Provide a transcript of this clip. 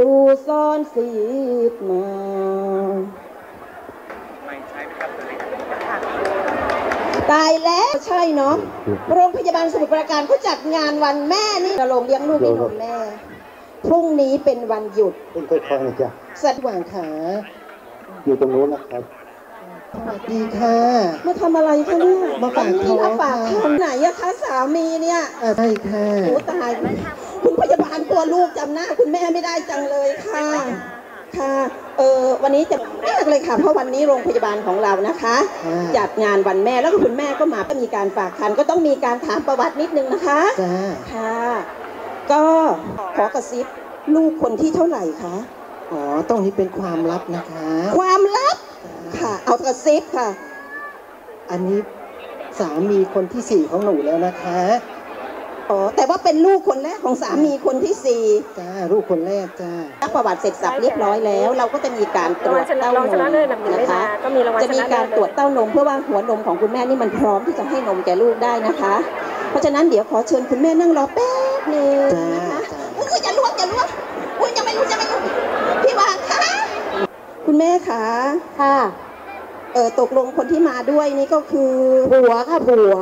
ดูซ่อนสีดมาไม่ใช่ไหมครับตัวเล็กตายแล้วใช่เนาะโรงพยาบาลสมุทรปราการเขาจัดงานวันแม่นี่ระลงเลี้ยงลูกให้นมแม่พรุ่งนี้เป็นวันหยุดเป็นค่อยๆนะจ๊ะสว่างขาอยู่ตรงนู้นนะครับสวัสดีค่ะ มาทำอะไรคะเนี่ยมาฝากท้องเอาฝากท้องไหนอะคะสามีเนี่ยอ่าใช่ค่ะโอ้ตาย คุณพยาบาลตัวลูกจำหน้า คุณแม่ไม่ได้จังเลยค่ะ ค่ะ เออวันนี้จะมากเลยค่ะ เพราะวันนี้โรงพยาบาลของเรานะคะจัดงานวันแม่แล้วก็คุณแม่ก็มาก็มีการฝากคันก็ต้องมีการถามประวัตินิดนึงนะคะ จ้าค่ะ ก็ขอกระซิบลูกคนที่เท่าไหร่คะ อ๋อต้องนี้เป็นความลับนะคะความลับ ค่ะ เอากระซิบค่ะ อันนี้สามีคนที่สี่ของหนูแล้วนะคะ อ๋อแต่ว่าเป็นลูกคนแรกของสามีคนที่สี่จ้าลูกคนแรกจ้านักประวัติเสร็จสับเรียบร้อยแล้ว เราก็จะมีการตรวจเต้านรางวัลชนะเลิศอันดับหนึ่งมไม่นะคะมาก็มีรางวัลจะมีการตรวจเต้านมเพื่อว่าหัวนมของคุณแม่นี่มันพร้อมที่จะให้นมแก่ลูกได้นะคะ เพราะฉะนั้นเดี๋ยวขอเชิญคุณแม่นั่งรอแป๊บหนึงจ้านะคะจ้าอุ้ยอย่าลวกอย่าลวกอุ้ยจะไม่รู้จะไม่รู้พี่วางคะคุณแม่คะค่ะเออตกลงคนที่มาด้วยนี่ก็คือผัวค่ะผัว